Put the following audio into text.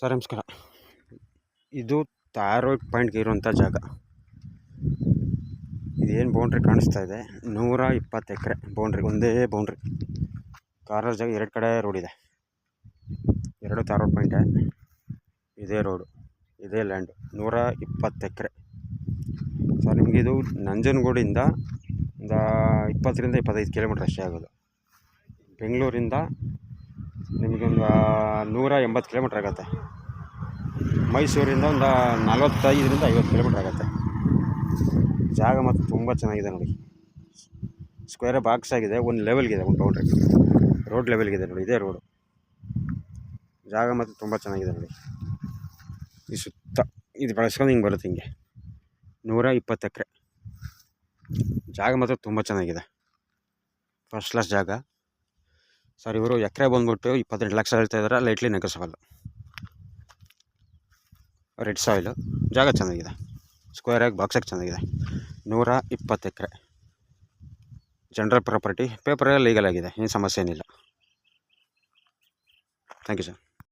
Sir, ನಮಸ್ಕಾರ. ಇದು thyroid ಪಾಯಿಂಟ್ಗೆ ಇರುವಂಥ ಜಾಗ. ಇದೇನು ಬೌಂಡ್ರಿ ಕಾಣಿಸ್ತಾ ಇದೆ? ನೂರ ಇಪ್ಪತ್ತು ಎಕರೆ ಬೌಂಡ್ರಿ, ಒಂದೇ ಬೌಂಡ್ರಿ. ಕಾರ್ ಜಾಗ ಎರಡು ಕಡೆ ರೋಡ್ ಇದೆ. ಎರಡು ಥೈರಾಯ್ಡ್ ಪಾಯಿಂಟ ಇದೇ ರೋಡು ಇದೇ ಲ್ಯಾಂಡು ನೂರ ಇಪ್ಪತ್ತು ಎಕರೆ. ಸರ್ ನಿಮಗಿದು ನಂಜನಗೂಡಿಂದ ಒಂದು ಇಪ್ಪತ್ತರಿಂದ ಇಪ್ಪತ್ತೈದು ಕಿಲೋಮೀಟ್ರ್ ಅಷ್ಟೇ ಆಗೋದು. ಬೆಂಗಳೂರಿಂದ ನಿಮಗೊಂದು ನೂರ ಎಂಬತ್ತು ಕಿಲೋಮೀಟ್ರ್ ಆಗುತ್ತೆ. ಮೈಸೂರಿಂದ ಒಂದು ನಲವತ್ತೈದರಿಂದ ಐವತ್ತು ಕಿಲೋಮೀಟ್ರ್ ಆಗುತ್ತೆ. ಜಾಗ ಮತ್ತು ತುಂಬ ಚೆನ್ನಾಗಿದೆ ನೋಡಿ. ಸ್ಕ್ವೇರ್ ಬಾಕ್ಸ್ ಆಗಿದೆ, ಒಂದು ಲೆವೆಲ್ಗಿದೆ ಒಂದು ಬೌಂಡ್ರಿ ರೋಡ್ ಲೆವೆಲ್ಗಿದೆ ನೋಡಿ, ಇದೇ ರೋಡು ಜಾಗ ಮತ್ತು ತುಂಬ ಚೆನ್ನಾಗಿದೆ ನೋಡಿ. ಈ ಸುತ್ತ, ಇದು ಬೆಳೆಸ್ಕೊಂಡು ಹಿಂಗೆ ಬರುತ್ತೆ ಹಿಂಗೆ. ನೂರ ಇಪ್ಪತ್ತು ಎಕರೆ. ಜಾಗ ಮಾತ್ರ ತುಂಬ ಚೆನ್ನಾಗಿದೆ. ಫಸ್ಟ್ ಕ್ಲಾಸ್ ಜಾಗ. ಸರ್, ಇವರು ಎಕರೆ ಬಂದ್ಬಿಟ್ಟು ಇಪ್ಪತ್ತೆಂಟು ಲಕ್ಷ ಹೇಳ್ತಾ ಇದ್ದಾರೆ. ಲೈಟ್ಲಿ ನೆಗೋಸಬಲ್ ರೆಡ್ ಸಾಯಿಲು ಜಾಗ ಚೆನ್ನಾಗಿದೆ. ಸ್ಕ್ವೇರ್ ಆಗಿ ಬಾಕ್ಸಾಗಿ ಚೆನ್ನಾಗಿದೆ. ನೂರ ಇಪ್ಪತ್ತು ಎಕರೆ. ಜನರಲ್ ಪ್ರಾಪರ್ಟಿ ಪೇಪರಲ್ಲಿ ಲೀಗಲ್ ಆಗಿದೆ. ಏನು ಸಮಸ್ಯೆ ಏನಿಲ್ಲ. Thank you sir